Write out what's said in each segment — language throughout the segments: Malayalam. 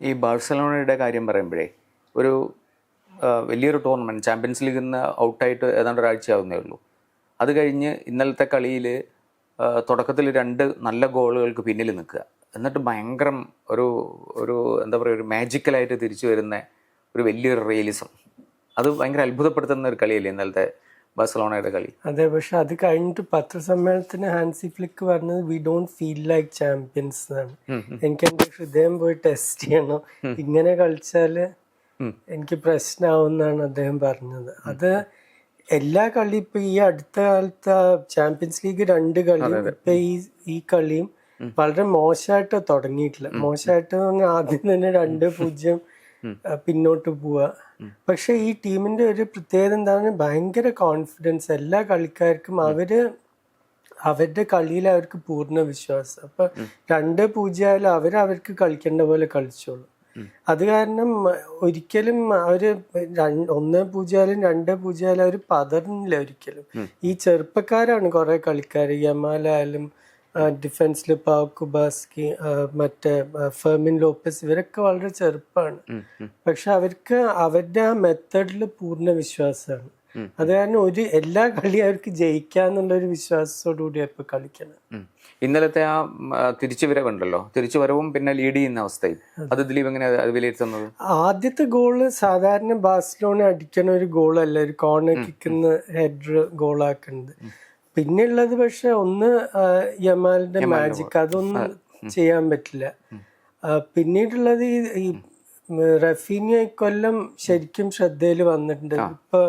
ഈ ബാഴ്സലോണയുടെ കാര്യം പറയുമ്പോഴേ ഒരു വലിയൊരു ടൂർണമെന്റ് ചാമ്പ്യൻസ് ലീഗിൽ നിന്ന് ഔട്ടായിട്ട് ഏതാണ്ട് ഒരാഴ്ചയാവുന്നേ ഉള്ളൂ. അത് കഴിഞ്ഞ് ഇന്നലത്തെ കളിയിൽ തുടക്കത്തിൽ രണ്ട് നല്ല ഗോളുകൾക്ക് പിന്നിൽ നിൽക്കുക. എന്നിട്ട് ഭയങ്കരം ഒരു ഒരു എന്താ പറയുക ഒരു മാജിക്കലായിട്ട് തിരിച്ചു വരുന്ന ഒരു വലിയൊരു റിയലിസം അത് ഭയങ്കര അത്ഭുതപ്പെടുത്തുന്ന ഒരു കളിയല്ലേ ഇന്നലത്തെ ബാഴ്സലോണയുടെ കളി? അതെ പക്ഷെ അത് കഴിഞ്ഞിട്ട് പത്രസമ്മേളനത്തിന് ഹാൻസി ഫ്ലിക്ക് പറഞ്ഞത് we don't feel like champions എന്നാണ്. എനിക്ക് എന്റെ ഹൃദയം പോയി ടെസ്റ്റ് ചെയ്യണം. ഇങ്ങനെ കളിച്ചാൽ എനിക്ക് പ്രശ്നമാവുന്നാണ് അദ്ദേഹം പറഞ്ഞത്. അത് എല്ലാ കളി ഇപ്പൊ ഈ അടുത്ത കാലത്ത് ചാമ്പ്യൻസ് ലീഗ് രണ്ട് കളിയും ഇപ്പൊ ഈ ഈ കളിയും വളരെ മോശമായിട്ട് തുടങ്ങിയിട്ടില്ല. മോശമായിട്ട് ആദ്യം തന്നെ രണ്ട് പൂജ്യം പിന്നോട്ട് പോവുക പക്ഷെ ഈ ടീമിന്റെ ഒരു പ്രത്യേകത എന്താണ് ഭയങ്കര കോൺഫിഡൻസ് എല്ലാ കളിക്കാർക്കും അവർ അവരുടെ കളിയിൽ അവർക്ക് പൂർണ വിശ്വാസം. അപ്പൊ രണ്ട് പൂജ്യം ആയാലും അവർ അവർക്ക് കളിക്കേണ്ട പോലെ കളിച്ചോളൂ. അത് കാരണം ഒരിക്കലും അവർ ഒന്ന് പൂജ്യം ആയാലും രണ്ട് പൂജ്യം ആയാലും അവർ പതറില്ല ഒരിക്കലും. ഈ ചെറുപ്പക്കാരാണ് കുറെ കളിക്കാർ യമാലായാലും ഡിഫൻസിൽ പാക്കുബാസ്കി മറ്റേ ആ, ഫെർമിൻ ലോപ്പസ് ഇവരൊക്കെ വളരെ ചെറുപ്പമാണ് പക്ഷെ അവർക്ക് അവരുടെ ആ മെത്തഡിൽ പൂർണ വിശ്വാസമാണ് അത് കാരണം ഒരു എല്ലാ കളിയും അവർക്ക് ജയിക്കാന്നുള്ള ഒരു വിശ്വാസത്തോടു കൂടി ഇപ്പൊ കളിക്കണം. ഇന്നലത്തെ ആ തിരിച്ചുവരവുണ്ടല്ലോ. തിരിച്ചുവരവും പിന്നെ ലീഡ് ചെയ്യുന്ന അവസ്ഥയിൽ അത്. ദിലീപ് എങ്ങനെ വിലയിരുത്തുന്നത്? ആദ്യത്തെ ഗോൾ സാധാരണ ബാഴ്സലോണ അടിക്കണ ഒരു ഗോളല്ല ഒരു കോർണർ കിക്കുന്ന ഹെഡർ ഗോളാക്കുന്നത് പിന്നെയുള്ളത് പക്ഷെ ഒന്ന് യമാലിന്റെ മാജിക് അതൊന്നും ചെയ്യാൻ പറ്റില്ല. പിന്നീടുള്ളത് ഈ റഫീനിയ ഇക്കൊല്ലം ശരിക്കും ശ്രദ്ധയിൽ വന്നിട്ടുണ്ട്. ഇപ്പൊ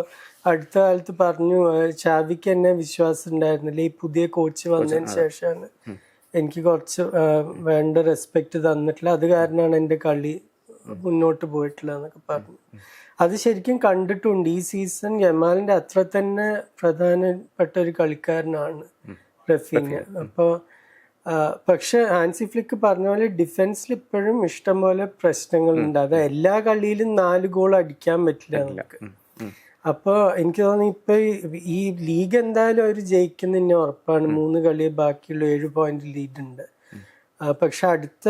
അടുത്ത കാലത്ത് പറഞ്ഞു ചാവിക്ക് എന്നെ വിശ്വാസം ഉണ്ടായിരുന്നില്ല. ഈ പുതിയ കോച്ച് വന്നതിന് ശേഷമാണ് എനിക്ക് കുറച്ച് വേണ്ട റെസ്പെക്ട് തന്നിട്ടില്ല അത് കാരണമാണ് എന്റെ കളി മുന്നോട്ട് പോയിട്ടില്ല എന്നൊക്കെ പറഞ്ഞു. അത് ശരിക്കും കണ്ടിട്ടുണ്ട്. ഈ സീസൺ യമാലിന്റെ അത്ര തന്നെ പ്രധാനപ്പെട്ട ഒരു കളിക്കാരനാണ് റഫീന അപ്പോൾ പക്ഷെ ഹാൻസി ഫ്ലിക്ക് പറഞ്ഞ പോലെ ഡിഫൻസിൽ ഇപ്പോഴും ഇഷ്ടംപോലെ പ്രശ്നങ്ങളുണ്ട്. അത് എല്ലാ കളിയിലും നാല് ഗോൾ അടിക്കാൻ പറ്റില്ല നമുക്ക്. അപ്പൊ എനിക്ക് തോന്നുന്നു ഇപ്പൊ ഈ- ലീഗ് എന്തായാലും അവർ ജയിക്കുന്നതിന് ഉറപ്പാണ്. മൂന്ന് കളി ബാക്കിയുള്ള ഏഴ് പോയിന്റ് ലീഡ് ഉണ്ട്. പക്ഷെ അടുത്ത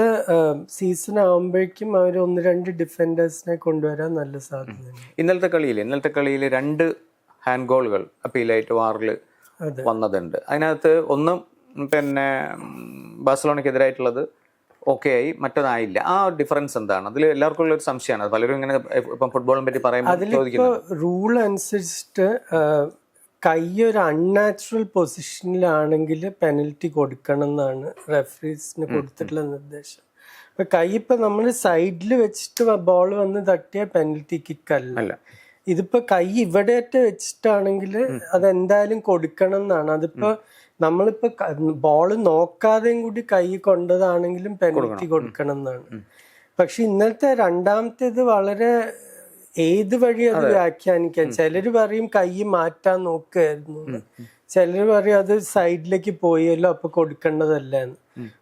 സീസൺ ആവുമ്പോഴേക്കും അവർ ഒന്ന് രണ്ട് ഡിഫൻഡേഴ്സിനെ കൊണ്ടുവരാൻ നല്ല സാധ്യതയുണ്ട്. ഇന്നലത്തെ കളിയിൽ ഇന്നലത്തെ കളിയിൽ രണ്ട് ഹാൻഡ് ഗോളുകൾ അപ്പീലായിട്ട് വാറിൽ. വന്നതുണ്ട്. അതിനകത്ത് ഒന്ന് പിന്നെ ബാഴ്സലോണയ്ക്കെതിരായിട്ടുള്ളത് ഓക്കെ ആയി മറ്റൊന്നായില്ല. ആ ഡിഫറൻസ് എന്താണ്? അതിൽ എല്ലാവർക്കും ഉള്ള ഒരു സംശയമാണ്. പലരും ഇങ്ങനെ ഇപ്പം ഫുട്ബോളിനെ പറ്റി പറയുമ്പോൾ റൂൾ അനുസരിച്ചിട്ട് കൈ ഒരു അൺനാച്ചുറൽ പൊസിഷനിലാണെങ്കിൽ പെനൽറ്റി കൊടുക്കണം എന്നാണ് റെഫറീസിന് കൊടുത്തിട്ടുള്ള നിർദ്ദേശം. അപ്പൊ കൈ ഇപ്പൊ നമ്മൾ സൈഡിൽ വെച്ചിട്ട് ബോൾ വന്ന് തട്ടിയ പെനൽറ്റി കിക്ക് അല്ല. ഇതിപ്പോ കൈ ഇവിടെ വെച്ചിട്ടാണെങ്കിൽ അതെന്തായാലും കൊടുക്കണം എന്നാണ് അതിപ്പോ നമ്മളിപ്പോ ബോൾ നോക്കാതെയും കൂടി കൈ കൊണ്ടതാണെങ്കിലും പെനൽറ്റി കൊടുക്കണം എന്നാണ് പക്ഷെ ഇന്നത്തെ രണ്ടാമത്തേത് വളരെ ഏത് വഴി അത് വ്യാഖ്യാനിക്കാൻ? ചിലര് പറയും കൈ മാറ്റാൻ നോക്കുകയായിരുന്നു ചിലര് പറയും അത് സൈഡിലേക്ക് പോയല്ലോ അപ്പൊ കൊടുക്കേണ്ടതല്ല എന്ന്.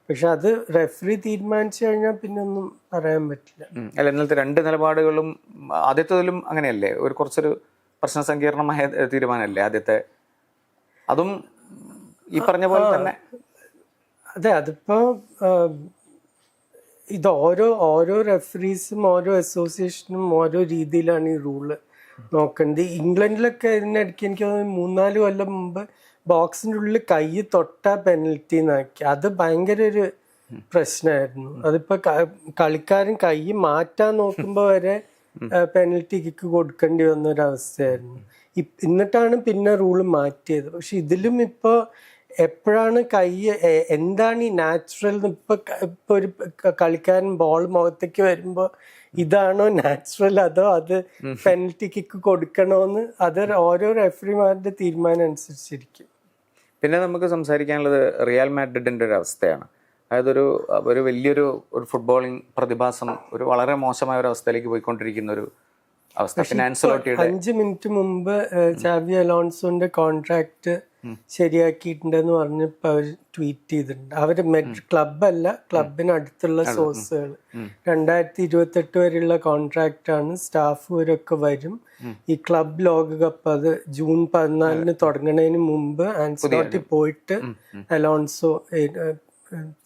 പക്ഷെ അത് റെഫറി തീരുമാനിച്ചു കഴിഞ്ഞാൽ പിന്നെ ഒന്നും പറയാൻ പറ്റില്ല. അല്ല ഇന്നലത്തെ രണ്ട് നിലപാടുകളും ആദ്യത്തേതിലും അങ്ങനെയല്ലേ? ഒരു കുറച്ചൊരു പ്രശ്ന സങ്കീർണമായ തീരുമാനമല്ലേ ആദ്യത്തെ? അതും ഈ പറഞ്ഞ പോലെ തന്നെ? അതെ അതിപ്പോ ഇത് ഓരോ ഓരോ റെഫറീസും ഓരോ അസോസിയേഷനും ഓരോ രീതിയിലാണ് ഈ റൂൾ നോക്കേണ്ടത്. ഇംഗ്ലണ്ടിലൊക്കെ ഇതിനിടയ്ക്ക് എനിക്ക് തോന്നുന്നു മൂന്നാൽ കൊല്ലം മുമ്പ് ബോക്സിന്റെ ഉള്ളിൽ കൈ തൊട്ട പെനൽറ്റി എന്നാക്കി. അത് ഭയങ്കര ഒരു പ്രശ്നമായിരുന്നു. അതിപ്പോൾ കളിക്കാരൻ കൈ മാറ്റാൻ നോക്കുമ്പോൾ വരെ പെനൽറ്റി കിക്ക് കൊടുക്കേണ്ടി വന്ന ഒരു അവസ്ഥയായിരുന്നു. എന്നിട്ടാണ് പിന്നെ റൂൾ മാറ്റിയത്. പക്ഷെ ഇതിലും ഇപ്പോ എപ്പോഴാണ് കൈ എന്താണ് ഈ നാച്ചുറൽ ഇപ്പൊ ഇപ്പൊ ഒരു കളിക്കാരൻ ബോൾ മുഖത്തേക്ക് വരുമ്പോ ഇതാണോ നാച്ചുറൽ അതോ അത് പെനൽറ്റി കിക്ക് കൊടുക്കണോന്ന് അത് ഓരോ റെഫറിമാരുടെ തീരുമാനം അനുസരിച്ചിരിക്കും. പിന്നെ നമുക്ക് സംസാരിക്കാനുള്ളത് റിയൽ മാഡ്രിഡിന്റെ ഒരു അവസ്ഥയാണ്. അതായത് ഒരു ഒരു വലിയൊരു ഒരു ഫുട്ബോളിംഗ് പ്രതിഭാസം ഒരു വളരെ മോശമായ ഒരു അവസ്ഥയിലേക്ക് പോയിക്കൊണ്ടിരിക്കുന്ന ഒരു അവസ്ഥ. അഞ്ച് മിനിറ്റ് മുമ്പ് ചാവി അലോൺസോന്റെ കോൺട്രാക്ട് ശരിയാക്കിയിട്ടുണ്ടെന്ന് പറഞ്ഞപ്പോ അവർ ട്വീറ്റ് ചെയ്തിട്ടുണ്ട്. അവർ മെഡ് ക്ലബല്ല ക്ലബിന് അടുത്തുള്ള സോഴ്സുകൾ. രണ്ടായിരത്തി ഇരുപത്തെട്ട് വരെയുള്ള കോൺട്രാക്ട് ആണ് സ്റ്റാഫ് വരൊക്കെ വരും. ഈ ക്ലബ് ലോകകപ്പ് അത് ജൂൺ പതിനാലിന് തുടങ്ങുന്നതിന് മുമ്പ് ആൻസലോട്ടി പോയിട്ട് അലോൺസോ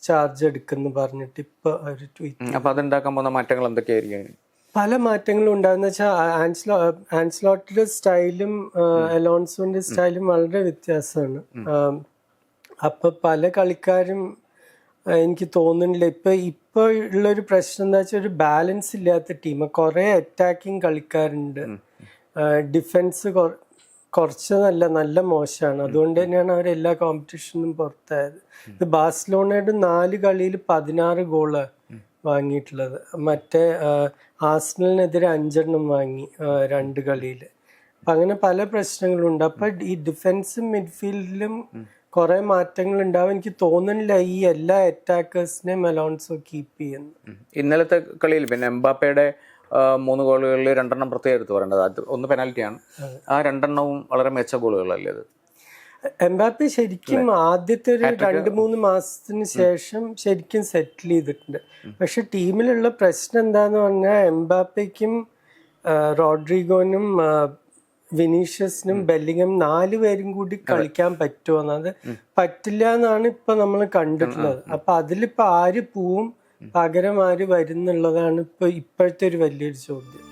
ചാർജ് എടുക്കുന്നു പറഞ്ഞിട്ട് ഇപ്പൊ അവർ ട്വീറ്റ് അപ്പൊ അതുണ്ടാക്കാൻ പോകുന്ന മാറ്റങ്ങൾ എന്തൊക്കെയായിരിക്കും? പല മാറ്റങ്ങളും ഉണ്ടാകുന്ന വെച്ചാൽ ആൻസ്ലോ ആൻസ്ലോട്ടിന്റെ സ്റ്റൈലും അലോൺസോന്റെ സ്റ്റൈലും വളരെ വ്യത്യാസമാണ്. അപ്പൊ പല കളിക്കാരും എനിക്ക് തോന്നുന്നില്ല. ഇപ്പൊ ഇപ്പൊ ഉള്ളൊരു പ്രശ്നം എന്താ വെച്ചാൽ ഒരു ബാലൻസ് ഇല്ലാത്ത ടീം കുറെ അറ്റാക്കിങ് കളിക്കാരുണ്ട്. ഡിഫൻസ് കുറച്ച് നല്ല നല്ല മോശമാണ്. അതുകൊണ്ട് തന്നെയാണ് അവർ എല്ലാ കോമ്പറ്റീഷനും പുറത്തായത്. ഇത് ബാഴ്സലോണയുടെ നാല് കളിയിൽ പതിനാറ് ഗോൾ വാങ്ങിയിട്ടുള്ളത്. മറ്റേ ആസ്നലിനെതിരെ അഞ്ചെണ്ണം വാങ്ങി രണ്ട് കളിയിൽ അപ്പം അങ്ങനെ പല പ്രശ്നങ്ങളുണ്ട്. അപ്പം ഈ ഡിഫൻസും മിഡ്ഫീൽഡിലും കുറെ മാറ്റങ്ങൾ ഉണ്ടാവും എനിക്ക് തോന്നുന്നില്ല ഈ എല്ലാ അറ്റാക്കേഴ്സിനെയും അലോൺസോ കീപ്പ് ചെയ്യുന്നു. ഇന്നലത്തെ കളിയിൽ പിന്നെ എംബാപ്പയുടെ മൂന്ന് ഗോളുകളിൽ രണ്ടെണ്ണം പ്രത്യേകം എടുത്ത് പറയേണ്ടത്. അത് ഒന്ന് പെനാൽറ്റിയാണ്. ആ രണ്ടെണ്ണവും വളരെ മികച്ച ഗോളുകളല്ലേ അത്? എംബാപ്പെ ശരിക്കും ആദ്യത്തെ ഒരു രണ്ട് മൂന്ന് മാസത്തിന് ശേഷം ശരിക്കും സെറ്റിൽ ചെയ്തിട്ടുണ്ട്. പക്ഷെ ടീമിലുള്ള പ്രശ്നം എന്താന്ന് പറഞ്ഞാൽ എംബാപ്പയ്ക്കും റോഡ്രിഗോനും വിനീഷ്യസിനും ബെല്ലിങ്ങും നാല് പേരും കൂടി കളിക്കാൻ പറ്റുമോ എന്നത് പറ്റില്ല എന്നാണ് ഇപ്പൊ നമ്മൾ കണ്ടിട്ടുള്ളത്. അപ്പൊ അതിലിപ്പോ ആര് പോവും പകരം ആര് വരുന്നുള്ളതാണ് ഇപ്പൊ ഇപ്പോഴത്തെ ഒരു വലിയൊരു ചോദ്യം.